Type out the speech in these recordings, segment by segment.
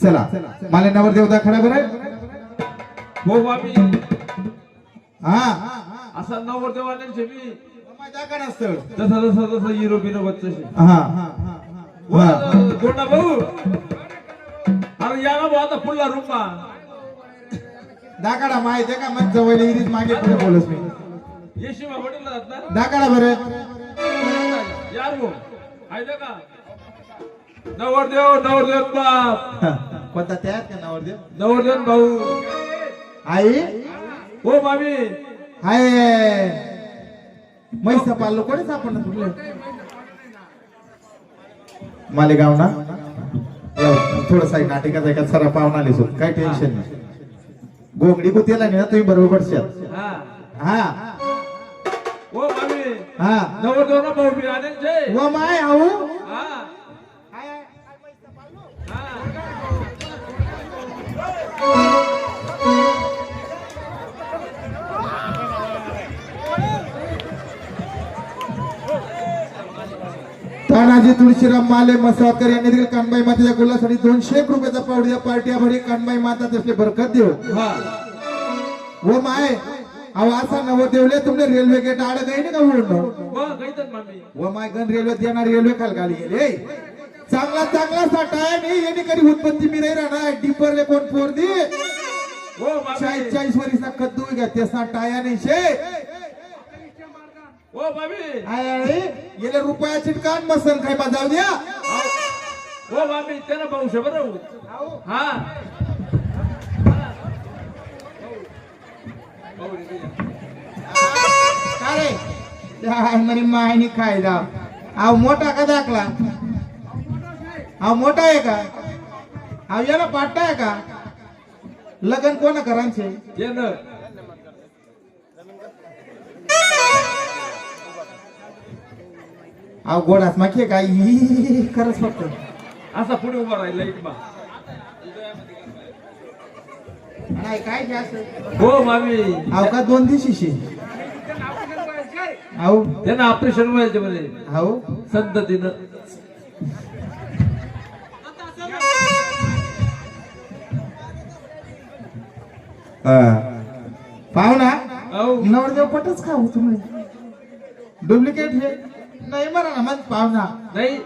चला. मला नवर देवता खडा बरं? हो बाबी हा. असा नवर देवाल्यांचे मी दाखा नसतं जसा जसा जसा तसे हा. गोंडा भाऊ. अरे या ना भाऊ आता पुढला रूपा. दाकाडा माहिती आहे का? मग जवळ इरीज मागे पुढे बोलस मी येशी मा बरं. यार भाऊ. आहे का? नवरदेव नवरदेव बाप. कोणता त्यात का नवर देव नवरदेव भाऊ. आई? हो मामी. हाय. म्हैसा पाळलो कोणी सापडलं तुला? मालेगाव ना? थोडस आहे नाटिकाचा एका सरा पाहुणा आली सोड काय टेन्शन नाही. गोंगडी कुतेला नाही ना तुम्ही बरोबर पडशाल हा. हा. हो मामी. हा. नवरदेव ना भाऊ बी आले जय व माय आऊ? हा. तानाजी तुळशीराम माले मसावकर यांनी देखील कानबाई मातेच्या गुलासाठी दोनशे एक रुपयाचा पावड्या पार्ट्या भरी कानबाई माता तसले बरकत देऊ. हा. व माय अहो असा नव देवले तुमने रेल्वे गेट आड गई ना का व माय गण रेल्वे देणार रेल्वे खालखाली गेले चांगला चांगला साठा आहे. मी येणे कधी उत्पत्ती मी नाही राहणार. डिपरले कोण पोर दे? हो मामी चाळीस चाळीस वर्षा कद्दू घ्या. ते टाया नाही शे. हो आय गेले रुपयाची कान बसन काय जाऊ द्या. हो मामी त्याला भाऊ शे बरं. हा. का रे? काय म्हणे मायनी जाव अहो मोठा का दाखला? अहो मोठा आहे का? अहो याला पाटता आहे का? लग्न कोणा करांचे ये न अहो गोडास माखे काय ही खरंच फक्त. असा पुढे उभा राहिला नाही काय घ्या असं? हो मामी. अहो का दोन दिवशी अहो. त्यांना ऑपरेशन व्हायचे म्हणे. अहो. संततीनं पाहुणा अहो नवरदेव पटच का हो तुम्ही. डुप्लिकेट हे. नाही म्हणा ना मग पाहुणा नाही.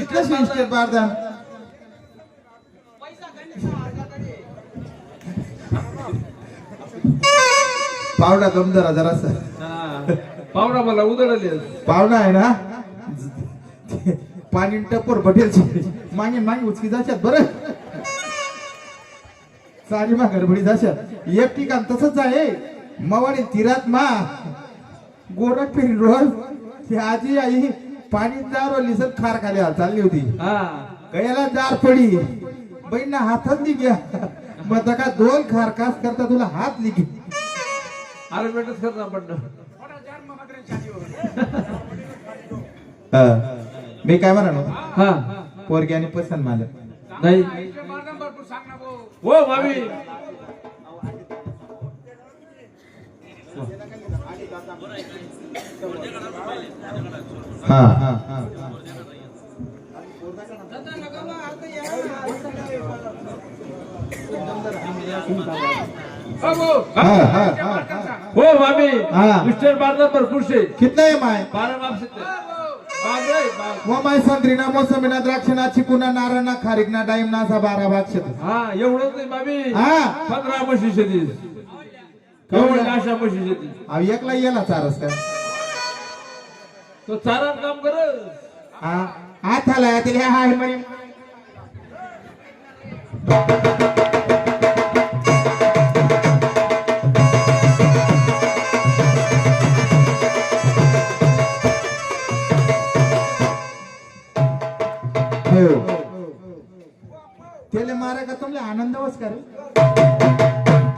इथलं शिस्टेट बारदान पावडा दम जरा जरासा. पाहुणा मला उधळले पावडा आहे ना. पाणी टप्पर पटेल. मागे मागे उचकी जाशात बरं. सारी मा गडबडी जाशात एक ठिकाण तसंच आहे. मवाडी तीरात मा. गोडा फिरी रोज ती आजी आई पाणी जार लिसत खार खाली चालली होती. गयाला जार पडी. बहिण हातात निघ्या मग तका दोन खार कास करता तुला हात निघे अरे बेटच करणार पडणं मी काय म्हणा हा. पोरगी आणि पसंत मला नाही. हो मामी हा. हा. हो हा हा हा. हा मामी हा. मिस्टर बार नंबर खुर्शी कितना आहे माय? बारा माप सिद्ध बाग रे बाग व माय संत्रीना मोसमीना द्राक्षना चिकुना नारणा खारीकना डाईमना असा बारा भाग शेत हा एवढंच नाही हा. पंधरा म्हशी अशा शेती अहो एकला येला चारस का? तो चारा काम कर हा. हात आला तिला हाय म्हणे. मारा का तुमला आनंद वस का रे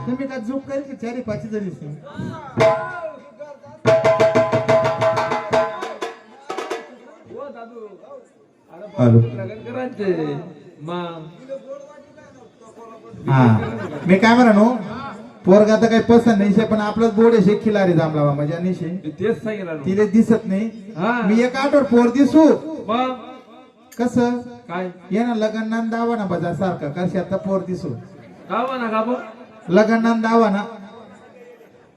तुम्ही का झोप करेल की चारी पाची जरी हो हा. मी काय म्हणा नो पोरगा तर काही पसंत नाही शे, पण आपलंच बोर्ड आहे खिलारी जांभळा माझ्या निशे तेच सांगितलं तिले दिसत नाही. हा. मी एक आठवर पोर दिसू. मग? कस? काय? ये ना लग्नान दावा ना बजा सारखा कशी आता पोर दिसू गावा ना गाबो लग्नान दावा ना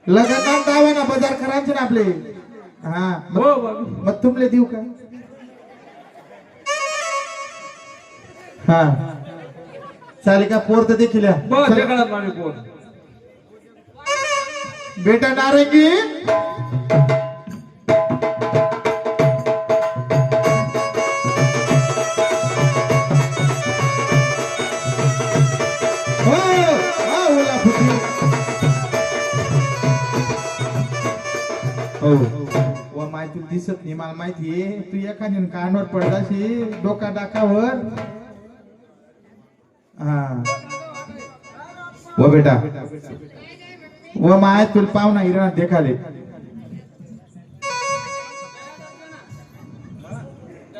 लग्नान दावा ना बाजार करायचे ना आपले. हा मग हो तुमले देऊ का हा. चालेल का पोर तर देखील बेटा नारंगी. दिसत नाही मला माहिती आहे. तू एखादी कानवर पडलाशी डोका डाकावर. हा. व बेटा. व माय तुला पाहुणा हिरण देखाले.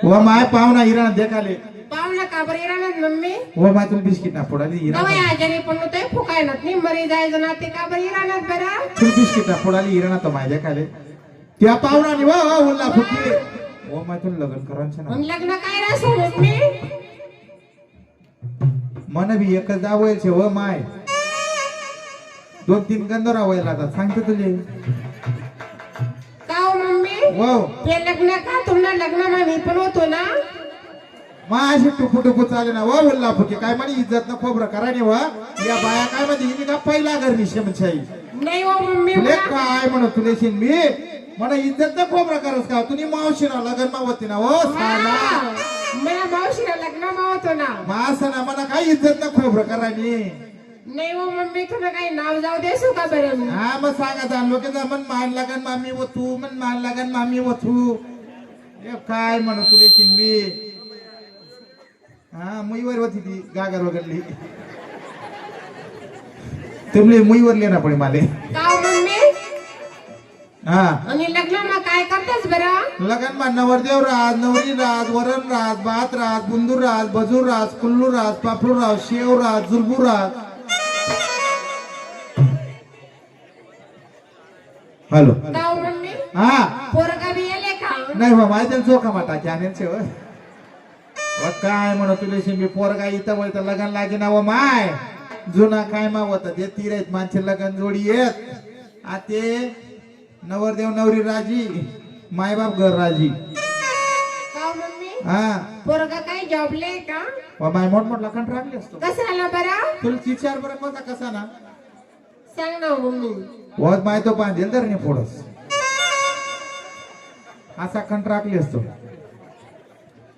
व माय पाहुणा हिरण देखाले. पाहुणा का बरं येणार मम्मी? व माय तुला बिस्किट ना फोडाली नवा हिरण आजारी पण होते फुकायनात नाही मरी जायचं ना ते का बरं येणार बरं? तुला बिस्किट ना फोडाली हिरण तो माय देखाले. त्या पाहुणा नि वा वा उल्ला फुटले. व माय तुला लग्न करायचं ना. मग लग्न काय रा सोबत मी? मन बी एकच दावायचे व माय. दोन तीन गंधरा व्हायला आता सांगते तुले. का हो मम्मी? वाव ते लग्न का? लग्न मी पण होतो ना? माझी टुकू टुकू चाले ना वा बोलला फुके काय म्हणे इज्जत न खोबरं करा नाही वा. या बाया काय म्हणते हिने का पहिला घर निशमशाही नाही हो मम्मी तुले मला- काय म्हणत तुले शिन मी? म्हणा इज्जत न खोबरं करस का? तुम्ही मावशी ना लग्न मा होती ना हो साला. हा. मला मावशीला लग्न मा होतो ना. मासा ना मला काय इज्जत न खोबरं करा नी नाही हो मम्मी तुला काही नाव जाऊ देसू का बरं मी? हा मग सांगा जा लोक मन मान लागन मामी व तू मन मान लागन मामी व तू. ए, काय म्हणत तुले मी? हा मुईवर होती ती गागर वगरली. तुमले मुईवर लेना पडे माले. का हो मम्मी? हा. आणि काय करतेस बरं? लगन मा नवरदेव राज नवरी राज वरण राज भात राज बुंदूर राज बजूर राज कुल्लू राज पापडू राज शेव राज जुलबू राज हॅलो. हो मम्मी? हा. पोरगा बी येले का नाही बा माहिती चोखा माटा आणि शेव व काय म्हणत तुले शिंबी पोरगा इथं वय तर लगन लागे ना व माय. जुना काय मा होता ते तीर आहेत माणसे लगन जोडी येत. आ ते नवरदेव नवरी राजी मायबाप घर राजी. का हो मम्मी? हा. पोरगा काय जॉबले का? व माय मोठ मोठला कंट्राक्ट असतो. कसं आला बरं? तुला विचार बरं कोणता कसा ना? सांग ना हो मम्मी. वत माय तो बांधेल तर नाही फोडस असा कंट्राक्टली असतो.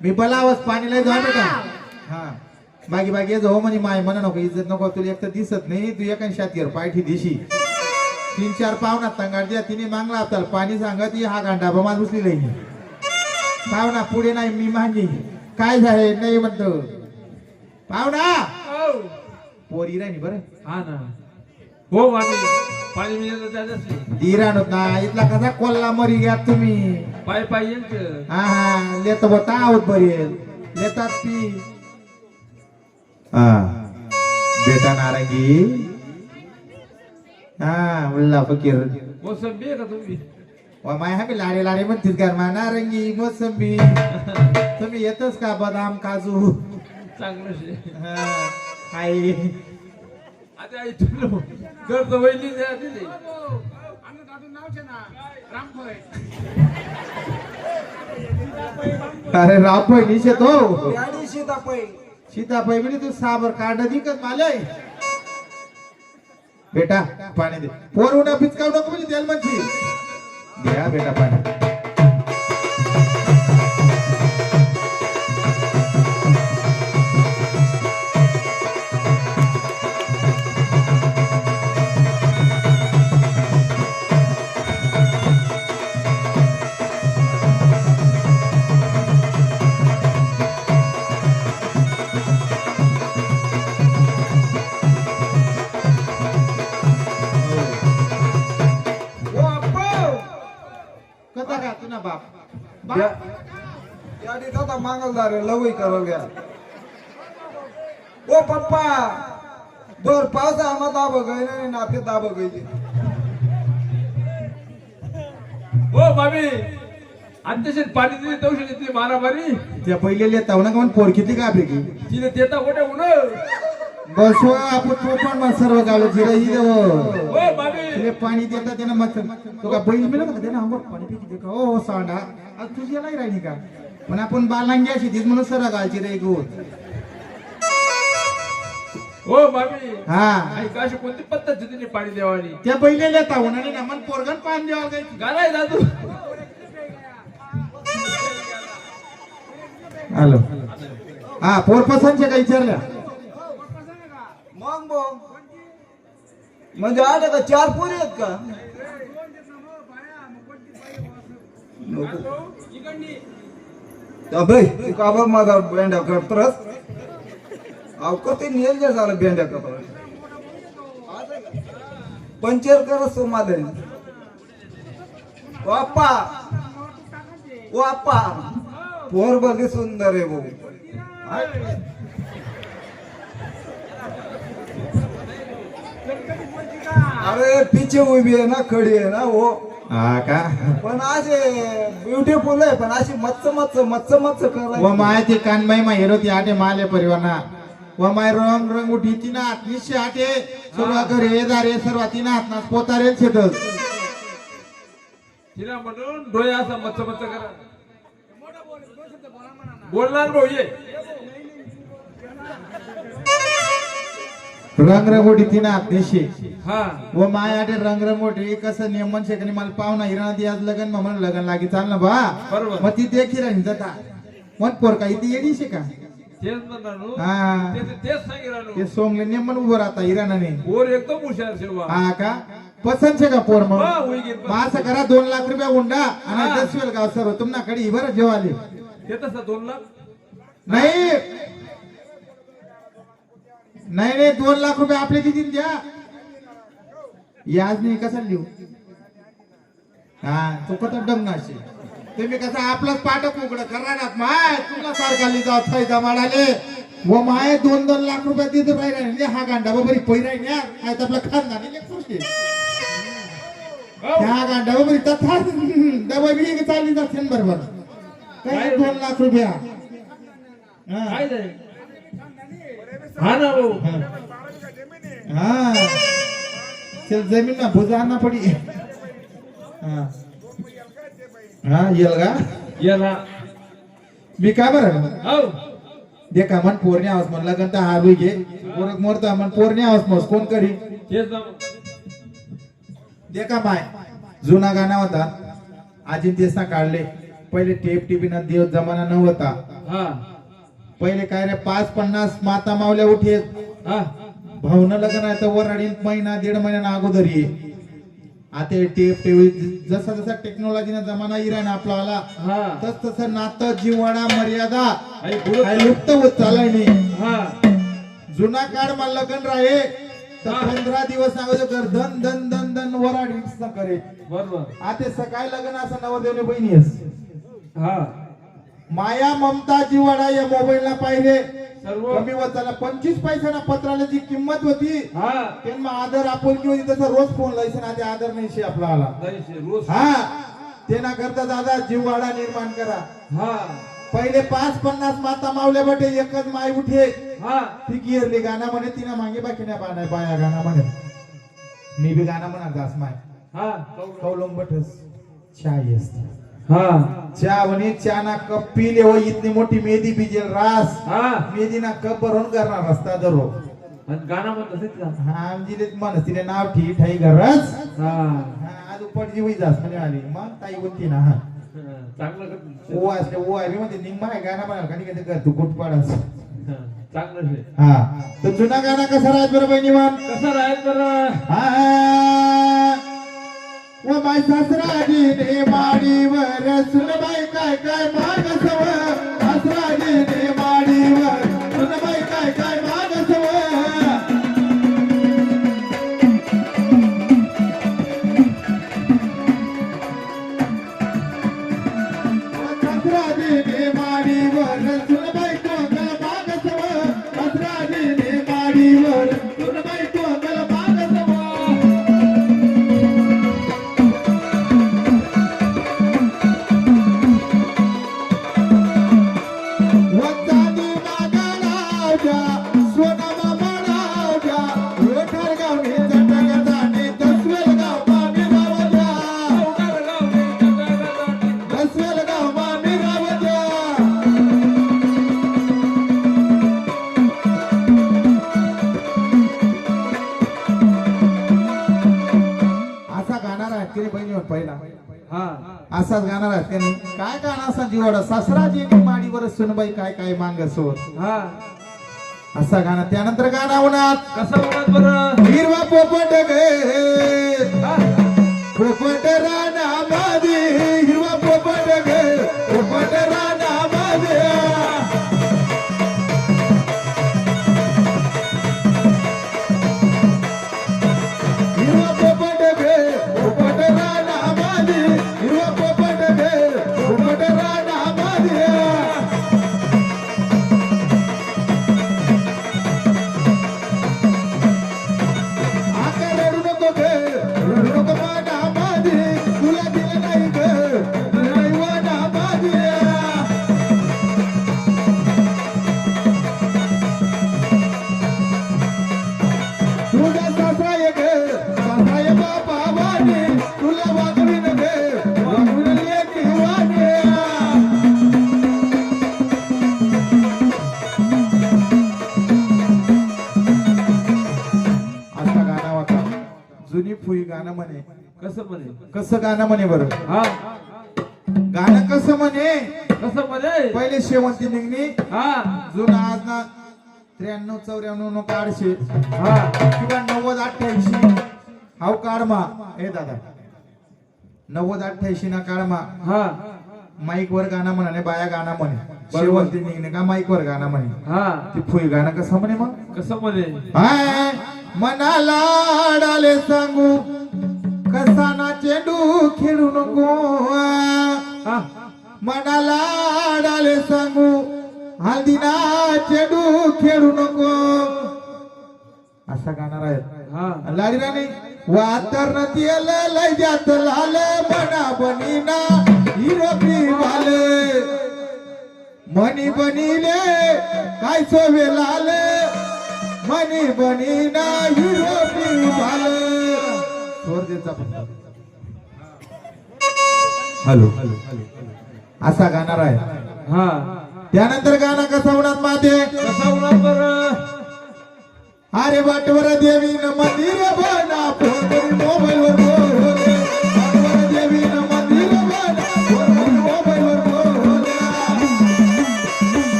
मी बलावस पाणी लय जाऊ बेटा हा. बागी बागी ये जाऊ म्हणे माय म्हणा नको इज्जत नको तुला एक तर दिसत नाही तू एका शातीवर पायठी दिशी. तीन चार पाहुणा तंगाड द्या तिने मागला आपल्याला पाणी सांगत ही हा गांडा बा उचली नाही पाहुणा पुढे नाही मी मागे. काय झाले नाही म्हणतो. पाहुणा! पोरी राहिली बरं. हा ना. हो पाणी मिळालं त्याच्याच ना इथला कसा कोल्ला मरी घ्या तुम्ही. पाय पाय यांचं हा हा. लेत होता आहोत बरी लेतात पी हा. बेटा नारंगी. हा उल्ला फकीर. मोसंबी आहे का तुम्ही? माय हमी लाडे लाडे म्हणतील का? मा नारंगी मोसंबी. तुम्ही येतच का बदाम काजू? चांगलं शे. हा, आई. आता आई तुला कर्ज वहिनी द्या दिली अरे रापय निशे तो गाडी सीतापै सीताबाई म्हणे तू साबर काढ दिकत माले बेटा पाणी दे. पोर उन्हा पिचकाव नको म्हणजे तेल म्हणची द्या बेटा पाणी. लवई करायला घ्या. ओ पप्पा दोर पावसा आम्हा दाब गय नाही नाते दाब गय हो मामी अत्यशय पाणी दिली तवशी घेतली मारामारी? त्या पहिले येता ना का पोर किती का पैकी तिने देता कुठे उन बस हो, आपण तो पण मग सर्व गाव जिरा ही देव. तिले पाणी देता त्यानं मस्त. तो का बैल मिळत का त्यानं पाणी पिकी दे का? सांडा. आज तुझी नाही राहिली का? पण आपण बालांगी अशी तीच म्हणून सर्व गालची रे गोत हो मामी. हा. आई काशी कोणती पद्धत तिने पाणी देवानी त्या पहिले येता उन्हाने ना मन पोरगण पाणी द्यावं काही गालाय दादू. हॅलो. हा पोर पसंतच्या काही विचारल्या? मग भाऊ म्हणजे आठ का चार पोरी आहेत का? नको. अबे तू का बघ माझा झालं पंचर करस तो माझे. वाप्पा! पोर बघी सुंदर आहे भाऊ. अरे पीछे उभी आहे ना खडी आहे ना हो. हा का? पण असे ब्युटिफुल आहे पण अशी मच्च मच्च मच्च मच्च व करायची माय ते कानबाई मा हेरो ती आटे माले परिवाना व माय रंग रंग उठी तिना हात निश्चय आटे. सर्व घरे दारे सर्व तिना हात ना पोतारेल शेतच तिला म्हणून डोळे असा मच्च मच्च करा. बोलणार भाऊ ये. रंग रंगोटी तिना निश्चय हा. व माय आटे रंग रंगोटी कसं नियमन शेकनी मला पाहुणा हिरणा ती आज लगन मग लगन लागी चाल ना बा. बरोबर. मग ती देखी राहील जाता मग पोर काही ती येडी शे का? तेच म्हणणार नु. हा. ते- ते- तेच सांगितलं ते नु. सोंगले नियमन उभं राहता हिराणाने. पोर एकदम हुशार शेवा. हा का? पसंत शे का पोर मग? हा, होई गेली. मग असं करा दोन लाख रुपया उंडा आणि हा. दसवेल गाव सर्व. तुमनाकडे ही बरं जेवाले. ते तसं दोन लाख? नाही. नाही नाही दोन लाख रुपये आपले किती द्या. याज नाही कसा लिहू हा तो कसा डंगाशी तुम्ही कसा आपलाच पाठक उघड करणार माय तुला सारखा लिहिजा फायदा माडाले व माय दोन दोन लाख रुपये तिथे राहिला हा गांडा बरी पैराय न्या. काय तर आपला खानदानी लेकरू शे. गांडा बरी तथा डबा बी चालली जाते बरोबर काय दोन लाख रुपया? काय हा ना भाऊ. हा. ते जमीन ना भुजा ना पडी. हा. हा येल का? ये ना मी काय बरं? हो. दे का मन पोरणे आवाज म्हणला गंता हा रुई घे. पोरक मोरता मन पोरणे आवाज मग कोण करी? तेच दे का माय जुना गाणा होता. आजी तेच ना काढले. पहिले टेप टीव्ही ना देव जमाना नव्हता हा. पहिले काय रे पाच पन्नास माता मावल्या उठे. हा? भावना लग्न आहे तर वर अडील महिना दीड महिन्याना अगोदर ये. आता टेप टीव्ही जसा जसा टेक्नॉलॉजीचा जमाना ना आपला आला हा. तस तसं नातं जिवाणा मर्यादा लुप्त होत चालय नाही हा. जुना काळ मला लग्न राहे. तर. पंधरा दिवस अगोदर धन धन धन धन वराड करे बरोबर. आता सकाळी लग्न असं नवरदेवने बहिणी. हा. माया ममता जिवाडा या मोबाईलला पाहिले सर्व. कमी होताना पंचवीस पैशाना पत्राला जी किंमत होती हा. त्यांना आदर आपुलकी होती तसं रोज फोन लायसन आधी आदर नाही शे आपला आला. रोज. हा. ते ना करता दादा जीववाडा निर्माण करा. हा. पहिले पाच पन्नास माता मावल्या बटे एकच माय उठे. हा. ती गिरली गाणं म्हणे तिनं मागे बाकी नाही बाया बाया गाणं म्हणे. मी बी गाणं म्हणा दास माय. हा. कौलंब बटस चाय असते हा. चहा म्हणे चहा ना कप पिले हो इतनी मोठी मेहदी बिजेल रास. हा. मेहदी ना कप भरून करणार रस्ता दरो आणि गाणं म्हणत असेल का हा आमची माणस तिने नाव ठी ठाई गरज. हा. हा, आज उपटजी होई जास आली. मग ताई होती ना हा. चांगलं ओ असले ओ आहे मध्ये निम्मा आहे गाणं म्हणाल का? नाही कर तू कुठ पाडास? हा, चांगलं हा. तर जुना गाणं कसा राहत बरं बहिणी मान कसं राहील बरं? व माय सासराजीने माडीवर सुनबाई काय काय मागसव सासराजीने काय गाणं असा जीवाडा सासराजी माडीवर सुनबाई काय काय मांग सोर हा. असा गाणं त्यानंतर गाणं उन्हात कसं म्हणत बरं? हिरवा पोपट गे? पोपट राणा म्हणे? कसं म्हणे? कसं गाणं म्हणे बरं? हा. गाणं कसं म्हणे? कसं म्हणे? पहिले शेवंती निघणी. हा. जुना आज ना त्र्याण्णव चौऱ्याण्णव नो काढशे हा. किंवा नव्वद अठ्ठ्याऐंशी. हाव काढमा. ए दादा. नव्वद अठ्ठ्याऐंशी ना काढमा. हा. माईक वर गाणं म्हणे बाया गाणं म्हणे. शेवंती निघणे का माईक वर गाणं म्हणे? हा. ती फुई गाणं कसं म्हणे मग? कसं म्हणे? हाय मनाला डाले सांगू. खेळू नको मनाला डाले सांगू हल्दीना चेंडू खेळू नको. असा गाणार आहे लाडी राणी वातर नदील लय जात लाल मना बनीना हिरो वाले मनी बनीले काय सोवे लाल. मनी बनीना हिरो वाले हॅलो. असा गाणार आहे. हा. त्यानंतर गाणं कसं होणार माते? कसं म्हणत बरं? अरे वाटवर देवी न मंदिर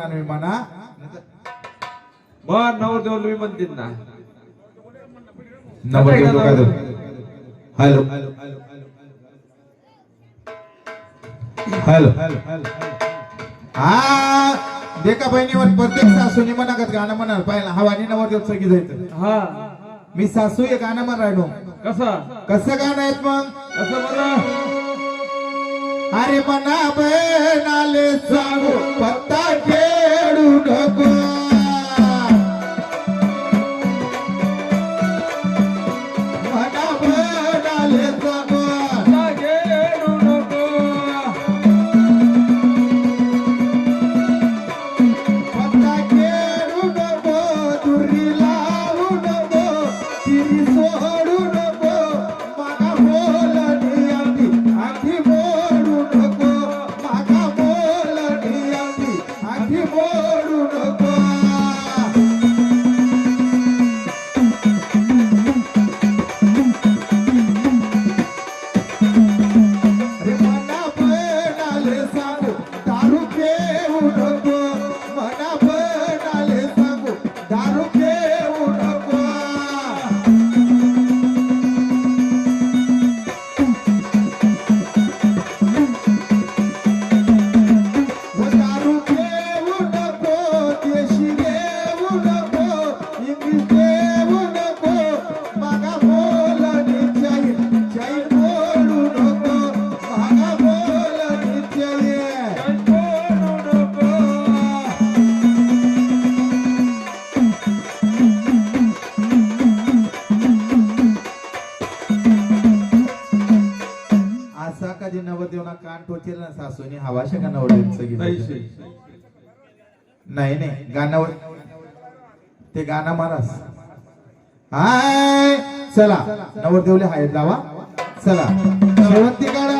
म्हणा मी म्हणा बर नवरदेव मी म्हणतील ना. नवदेव काय हॅलो. हॅलो. हा देखा बहिणीवर प्रत्येक सासूनी मनागत गाणं म्हणाल. पाहिलं हवानी नवरदेव सगळी जायचं. हा. मी सासू हे गाणं म्हण राहिलो कसं? कसं गाणं आहेत मग? कसं बरं? अरे मना बनाले सांगू पत्ता खेळू नको नाही नाही. गाण्यावर ते गाणं महाराज हाय! चला. नवरदेवले हाय जावा. चला. शेवंती काढा.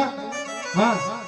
हा.